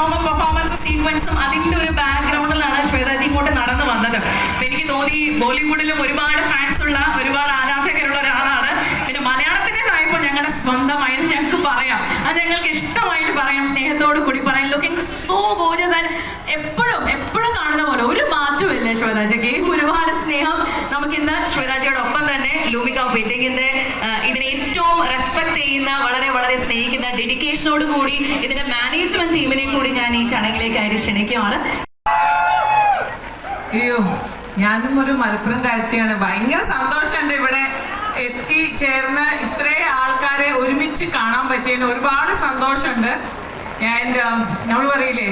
സോങ്ങും performance സീക്വൻസും അതിന്റെ ഒരു ബാക്ക്ഗ്രൗണ്ടിലാണ് ശ്വേതാജി ഇങ്ങോട്ട് നടന്നു വന്നത്. എനിക്ക് തോന്നി ബോളിവുഡിലും ഒരുപാട് ഫാൻസ് ഉള്ള ഒരുപാട് ആരാധകരുള്ള ഒരാളാണ്. പിന്നെ മലയാളത്തിന്റെതായപ്പോ ഞങ്ങളുടെ സ്വന്തമായി ഞങ്ങൾക്ക് പറയാം. അത് ഞങ്ങൾക്ക് ഇഷ്ടമായിട്ട് പറയാം. സ്നേഹത്തോട് കൂടി പറയാം. ലുക്കിംഗ് സോ ഗോജസ് ആൻഡ് എപ്പോഴും ശ്വേതാജിക്ക് ഒരുപാട് സ്നേഹം. നമുക്ക് ഇന്ന് ശ്വേതാജിയോടൊപ്പം തന്നെ ലൂമിക വെഡിങ്ങിന്റെ ഇതിനെ ഏറ്റവും റെസ്പെക്ട് ചെയ്യുന്ന വളരെ വളരെ സ്നേഹിക്കുന്ന ഡെഡിക്കേഷനോട് കൂടി ഇതിന്റെ മാനേജ്മെന്റ് ടീമിനെ കൂടി ഞാൻ ഈ ചടങ്ങിലേക്കായിട്ട് ക്ഷണിക്കുകയാണ്. അയ്യോ ഞാനും ഒരു മലപ്പുറം കാര്യത്തിയാണ് ഭയങ്കര സന്തോഷമുണ്ട് ഇവിടെ എത്തിച്ചേർന്ന് ഇത്രയും ആൾക്കാരെ ഒരുമിച്ച് കാണാൻ പറ്റിയതിന് ഒരുപാട് സന്തോഷമുണ്ട്. ആൻഡ് നമ്മൾ പറയില്ലേ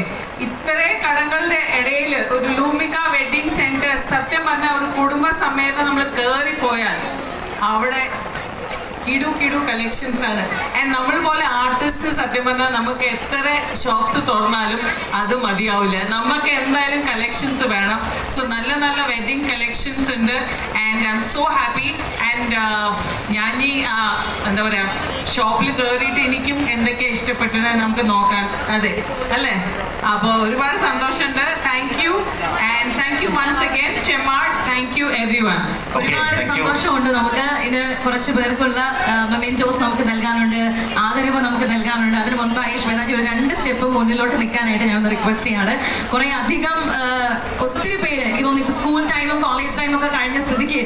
ഇത്രയും കടങ്ങളുടെ ഇടയിൽ ഒരു ലൂമിക വെഡിങ് സെന്റർ സത്യം പറഞ്ഞാൽ ഒരു കുടുംബ സമേതം നമ്മൾ കയറിപ്പോയാൽ അവിടെ കിടു കിടു കളക്ഷൻസ് ആണ്. ആൻഡ് നമ്മൾ പോലെ ആർട്ടിസ്റ്റ് സത്യം പറഞ്ഞാൽ നമുക്ക് എത്ര ഷോപ്സ് തുറന്നാലും അത് മതിയാവില്ല. നമുക്ക് എന്തായാലും കളക്ഷൻസ് വേണം. സോ നല്ല നല്ല വെഡിങ് കളക്ഷൻസ് ഉണ്ട്. And I'm so happy and ഞാൻ ഈ എന്താ പറയാ ഷോപ്പിൽ കയറിയിട്ട് എനിക്കും എന്തൊക്കെയാണ് ഇഷ്ടപ്പെട്ടത് നമുക്ക് നോക്കാൻ അതെ അല്ലേ? അപ്പോൾ ഒരുപാട് സന്തോഷമുണ്ട്. Thank you and thank you once again ചെമ്മാൾ thank you everyone ഒരുപാട് സന്തോഷമുണ്ട് നമുക്ക്. ഇത് കുറച്ച് പേർക്കുള്ള മെമെന്റോസ് നമുക്ക് നൽകാനുണ്ട്. ആദരവ് നമുക്ക് നൽകാനുണ്ട്. അതിന് മുൻപായി ശ്വേതാജി ഒരു രണ്ട് സ്റ്റെപ്പ് മുന്നിലോട്ട് നിൽക്കാനായിട്ട് ഞാൻ റിക്വസ്റ്റ് ചെയ്യാണ്. കുറേ അധികം ആ, ഒത്തിരി പേര് എനിക്ക് തോന്നുന്നു ഇപ്പൊ സ്കൂൾ ടൈമും ഒക്കെ കഴിഞ്ഞ സ്ഥിതിക്ക്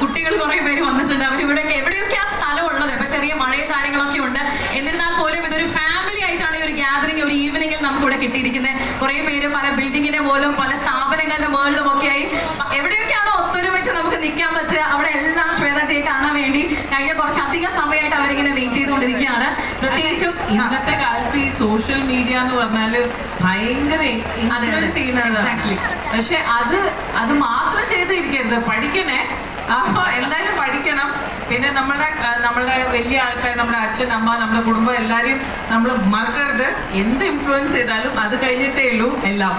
കുട്ടികൾ കുറെ പേര് വന്നിട്ടുണ്ട്. അവർ ഇവിടെയൊക്കെ എവിടെയൊക്കെ ആ സ്ഥലം ഉള്ളത് ഇപ്പൊ ചെറിയ മഴയും കാര്യങ്ങളൊക്കെ ഉണ്ട്. എന്നിരുന്നാൽ പോലും ഇതൊരു ഫാമിലി ആയിട്ടാണ് ഈ ഒരു ഗ്യാതറിംഗ് ഒരു ഈവനിങ്ങിൽ നമുക്ക് ഇവിടെ കിട്ടിയിരിക്കുന്നത്. കുറെ പേര് പല ബിൽഡിങ്ങിന്റെ പോലും പല സ്ഥാപനങ്ങളുടെ മുകളിലും ഒക്കെ ആയി. എവിടെയൊക്കെയാണോ ഒത്തൊരുമിച്ച് നമുക്ക് നിൽക്കാൻ പറ്റുക അവിടെ എല്ലാം ശ്വേതാജയെ കാണാൻ അവരിങ്ങനെ വെയിറ്റ് ചെയ്തുകൊണ്ടിരിക്കുകയാണ്. പ്രത്യേകിച്ചും ഇന്നത്തെ കാലത്ത് ഈ സോഷ്യൽ മീഡിയ എന്ന് പറഞ്ഞാൽ ഭയങ്കര പക്ഷെ അത് അത് മാത്രം ചെയ്തിരിക്കരുത്. പഠിക്കണേ. അപ്പൊ എന്തായാലും പഠിക്കണം. പിന്നെ നമ്മുടെ നമ്മുടെ വലിയ ആൾക്കാർ നമ്മുടെ അച്ഛൻ അമ്മ നമ്മുടെ കുടുംബം എല്ലാരെയും നമ്മൾ മറക്കരുത്. എന്ത് ഇൻഫ്ലുവൻസ് ചെയ്താലും അത് കഴിഞ്ഞിട്ടേ ഉള്ളൂ. എല്ലാം.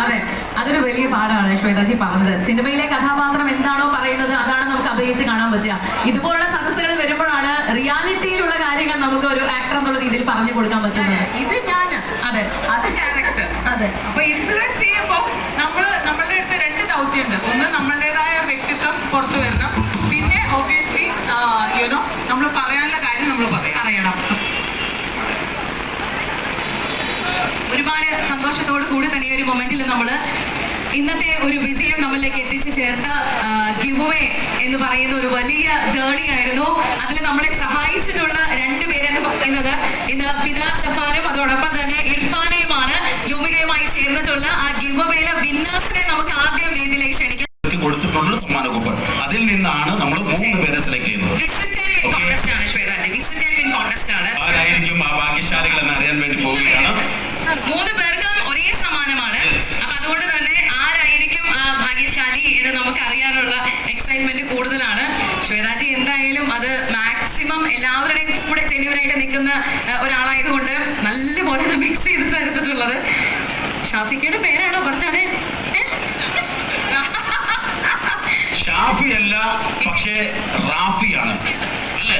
അതെ. അതൊരു വലിയ പാടാണ് ശ്വേതാജി പറഞ്ഞത്. സിനിമയിലെ കഥാപാത്രം എന്താണോ പറയുന്നത് അതാണ് നമുക്ക് അഭിനയിച്ച് കാണാൻ പറ്റുക. ഇതുപോലുള്ള സദസ്സുകൾ വരുമ്പോഴാണ് റിയാലിറ്റിയിലുള്ള കാര്യങ്ങൾ നമുക്ക് ഒരു ആക്ടർ എന്നുള്ള രീതിയിൽ പറഞ്ഞു കൊടുക്കാൻ പറ്റുന്നത്. ഇത് ഞാൻ അതെ. അത് ക്യാരക്ടർ അതെ. അപ്പൊ ഇൻഫ്ലുവൻസ് ചെയ്യുമ്പോൾ നമ്മൾ നമ്മളുടെ അടുത്ത് രണ്ട് ദൗത്യമുണ്ട് ഒന്ന് നമ്മളുടേതായ വ്യക്തിത്വം പുറത്തു വരണം. പിന്നെ ഓബിയസ്ലി യുനോ നമ്മൾ പറയാനുള്ള കാര്യം നമ്മൾ പറയാം അറിയണം. ഒരുപാട് സന്തോഷത്തോടു കൂടി തന്നെ ഈ ഒരു മൊമെന്റിൽ നമ്മൾ ഇന്നത്തെ ഒരു വിജയം നമ്മളിലേക്ക് എത്തിച്ചു ചേർത്ത ഗിവേ എന്ന് പറയുന്ന ഒരു വലിയ ജേർണി ആയിരുന്നു. അതിൽ നമ്മളെ സഹായിച്ചിട്ടുള്ള രണ്ടുപേരെന്ന് പറയുന്നത്. ഇന്ന് ഫിദ സഫാനും അതോടൊപ്പം തന്നെ ഇർഫാനയുമാണ് എല്ലാവരുടെയും കൂടെ ജെന്യൂനായിട്ട് നിൽക്കുന്ന ഒരാളായതുകൊണ്ട് നല്ലപോലെ മിക്സ് ചെയ്ത് ചേർത്തിട്ടുള്ളത്. ഷാഫിക്കയുടെ പേരാണോ കുറച്ചാണ് ഷാഫി അല്ല പക്ഷേ റാഫിയാണ്. അല്ലേ?